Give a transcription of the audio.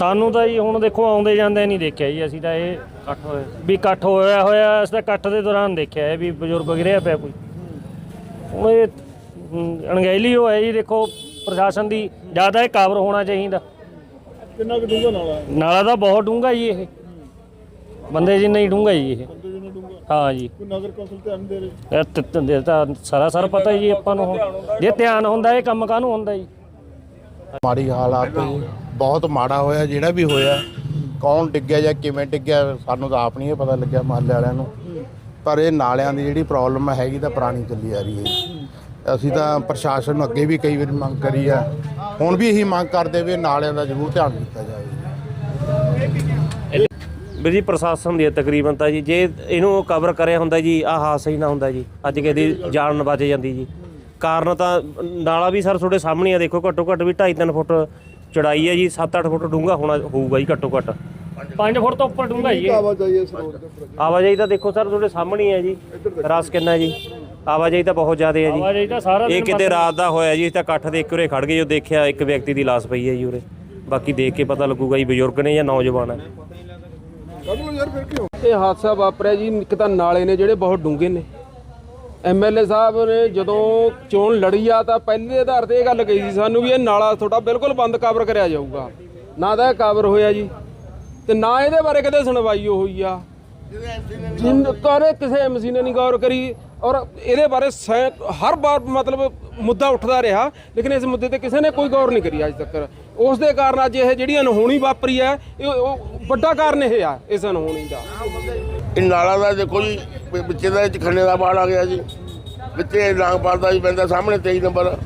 ਸਾਨੂੰ ਤਾਂ ਜੀ ਹੁਣ ਦੇਖੋ ਆਉਂਦੇ ਜਾਂਦੇ ਨਹੀਂ ਦੇਖਿਆ ਜੀ ਅਸੀਂ ਤਾਂ ਇਹ ਇਕੱਠ ਹੋਏ। ਵੀ ਇਕੱਠ ਹੋਇਆ ਹੋਇਆ ਅਸੀਂ ਤਾਂ ਇਕੱਠ ਦੇ ਦੌਰਾਨ ਦੇਖਿਆ ਹੈ ਵੀ ਬਜ਼ੁਰਗ ਗਿਰਿਆ ਪਿਆ ਕੋਈ। ਹੁਣ ਇਹ ਅਣਗਹਿਲੀ ਉਹ ਹੈ ਜੀ ਦੇਖੋ ਪ੍ਰਸ਼ਾਸਨ ਦੀ ਜ਼ਿਆਦਾ ਇਹ ਕਾਬਰ ਹੋਣਾ ਚਾਹੀਦਾ। ਕਿੰਨਾ ਕੁ ਡੂੰਘਾ ਨਾਲਾ ਨਾਲਾ ਤਾਂ ਬਹੁਤ ਡੂੰਘਾ ਜੀ ਇਹ। ਬੰਦੇ ਜਿੰਨਾ ਹੀ ਡੂੰਘਾ ਜੀ ਇਹ। ਹਾਂ ਜੀ। ਕੋਈ ਨਗਰ ਕੌਂਸਲ ਧਿਆਨ ਦੇ ਰਹੇ? ਇਹ ਤ- ਸਾਰਾ ਸਾਰਾ ਪਤਾ ਜੀ ਆਪਾਂ ਨੂੰ ਹੁਣ। ਜੇ ਧਿਆਨ ਹੁੰਦਾ ਇਹ ਕੰਮ ਕਾਹਨੂੰ ਹੁੰਦਾ ਜੀ? ਮਾੜੀ ਹਾਲਾਤ ਬਹੁਤ ਮਾੜਾ ਹੋਇਆ, ਜਿਹੜਾ ਵੀ ਹੋਇਆ, ਕੌਣ ਡਿੱਗਿਆ ਜਾਂ ਕਿਵੇਂ ਡਿੱਗਿਆ, ਸਾਨੂੰ ਤਾਂ ਆਪ ਨਹੀਂ ਇਹ ਪਤਾ ਲੱਗਿਆ ਮਹੱਲੇ ਵਾਲਿਆਂ ਨੂੰ। ਪਰ ਇਹ ਨਾਲਿਆਂ ਦੀ ਜਿਹੜੀ ਪ੍ਰੋਬਲਮ ਹੈਗੀ ਤਾਂ ਪੁਰਾਣੀ ਚੱਲੀ ਆ ਰਹੀ ਹੈ ਅਸੀਂ ਤਾਂ ਪ੍ਰਸ਼ਾਸਨ ਨੂੰ ਅੱਗੇ ਵੀ ਕਈ ਵਾਰੀ ਮੰਗ ਕਰੀ ਆ। ਹੁਣ ਵੀ ਇਹੀ ਮੰਗ ਕਰਦੇ ਵੀ ਨਾਲਿਆਂ ਦਾ ਜ਼ਰੂਰ ਧਿਆਨ ਦਿੱਤਾ ਜਾਵੇ। ਵੀ ਜੀ, ਪ੍ਰਸ਼ਾਸਨ ਦੀ ਹੈ ਤਕਰੀਬਨ ਤਾਂ ਜੀ, ਜੇ ਇਹਨੂੰ ਕਵਰ ਕਰਿਆ ਹੁੰਦਾ ਜੀ, ਆਹ ਹਾਦਸਾ ਹੀ ਨਾ ਹੁੰਦਾ ਜੀ। ਅੱਜ ਕਿਸੇ ਜਾਨ ਬਚ ਜਾਂਦੀ ਜੀ। ਕਾਰਨ ਤਾਂ ਨਾਲਾ ਵੀ ਸਰ ਤੁਹਾਡੇ ਸਾਹਮਣੇ ਆ ਦੇਖੋ ਘੱਟੋ ਘੱਟ ਵੀ 2.5 ਫੁੱਟ ਚੜਾਈ ਹੈ ਜੀ 7-8 ਫੁੱਟ ਡੂੰਘਾ ਹੋਣਾ ਹੋਊਗਾ ਜੀ ਘੱਟੋ ਘੱਟ। 5 ਫੁੱਟ ਤੋਂ ਉੱਪਰ ਡੂੰਘਾ ਜੀ। ਆਵਾਜਾਈ ਇਸ ਰੋਡ ਉੱਪਰ ਆਵਾਜਾਈ ਤਾਂ ਦੇਖੋ ਸਰ ਤੁਹਾਡੇ ਸਾਹਮਣੇ ਹੀ ਜੀ ਰਸ ਕਿੰਨਾ ਜੀ। ਆਵਾਜਾਈ ਤਾਂ ਬਹੁਤ ਜ਼ਿਆਦਾ ਹੈ ਜੀ। ਆਵਾਜਾਈ ਤਾਂ ਸਾਰਾ ਇਹ ਕਿਤੇ ਰਾਤ ਦਾ ਹੋਇਆ ਜੀ ਤਾਂ ਇਕੱਠ ਦੇ ਇੱਕ ਉਰੇ ਖੜ ਗਏ ਜੋ ਦੇਖਿਆ ਇੱਕ ਵਿਅਕਤੀ ਦੀ ਲਾਸ਼ ਪਈ ਹੈ ਜੀ ਉਰੇ। ਬਾਕੀ ਦੇਖ ਕੇ ਪਤਾ ਲੱਗੂਗਾ ਜੀ ਬਜ਼ੁਰਗ ਨੇ ਜਾਂ ਨੌਜਵਾਨ ਹੈ। ਕੱਢ ਲਓ ਯਾਰ ਫਿਰ ਕੀ ਹੋ ਇਹ ਹਾਦਸਾ ਵਾਪਰਿਆ ਜੀ ਇੱਕ ਤਾਂ ਨਾਲੇ ਨੇ ਜਿਹੜੇ ਬਹੁਤ ਡੂੰਘੇ ਨੇ। ਐਮਐਲਏ ਸਾਹਿਬ ਨੇ ਜਦੋਂ ਚੋਣ ਲੜੀ ਆ ਤਾਂ ਪਹਿਲੇ ਆਧਾਰ ਤੇ ਇਹ ਗੱਲ ਕਹੀ ਸੀ ਸਾਨੂੰ ਵੀ ਇਹ ਨਾਲਾ ਤੁਹਾਡਾ ਬਿਲਕੁਲ ਬੰਦ ਕਵਰ ਕਰਿਆ ਜਾਊਗਾ। ਨਾ ਤਾਂ ਇਹ ਕਵਰ ਹੋਇਆ ਜੀ, ਤੇ ਨਾ ਇਹਦੇ ਬਾਰੇ ਕਦੇ ਸੁਣਵਾਈ ਹੋਈ ਆ। ਜਿੰਨ ਕਰੇ ਕਿਸੇ ਐਮਸੀ ਨੇ ਨਹੀਂ ਗੌਰ ਕਰੀ, ਔਰ ਇਹਦੇ ਬਾਰੇ ਸੈ- ਹਰ ਵਾਰ ਮਤਲਬ ਮੁੱਦਾ ਉੱਠਦਾ ਰਿਹਾ, ਲੇਕਿਨ ਇਸ ਮੁੱਦੇ ਤੇ ਕਿਸੇ ਨੇ ਕੋਈ ਗੌਰ ਨਹੀਂ ਕਰੀ ਅੱਜ ਤੱਕ ਉਸ ਦੇ ਕਾਰਨ ਅੱਜ ਇਹ ਜਿਹੜੀ ਅਨਹੋਣੀ ਵਾਪਰੀ ਹੈ, ਇਹ ਵੱਡਾ ਕਾਰਨ ਇਹ ਆ, ਇਸ ਅਨਹੋਣੀ ਦਾ। ਇਹ ਨਾਲਾ ਦਾ ਦੇਖੋ ਜੀ ਵਿੱਚੇ ਦਾ ਖੰਨੇ ਦਾ ਬਾੜ ਆ ਗਿਆ ਜੀ। ਵਿੱਚੇ ਲਾਂਗਪਾਲ ਦਾ ਜੀ ਪੈਂਦਾ ਸਾਹਮਣੇ 23 ਨੰਬਰ।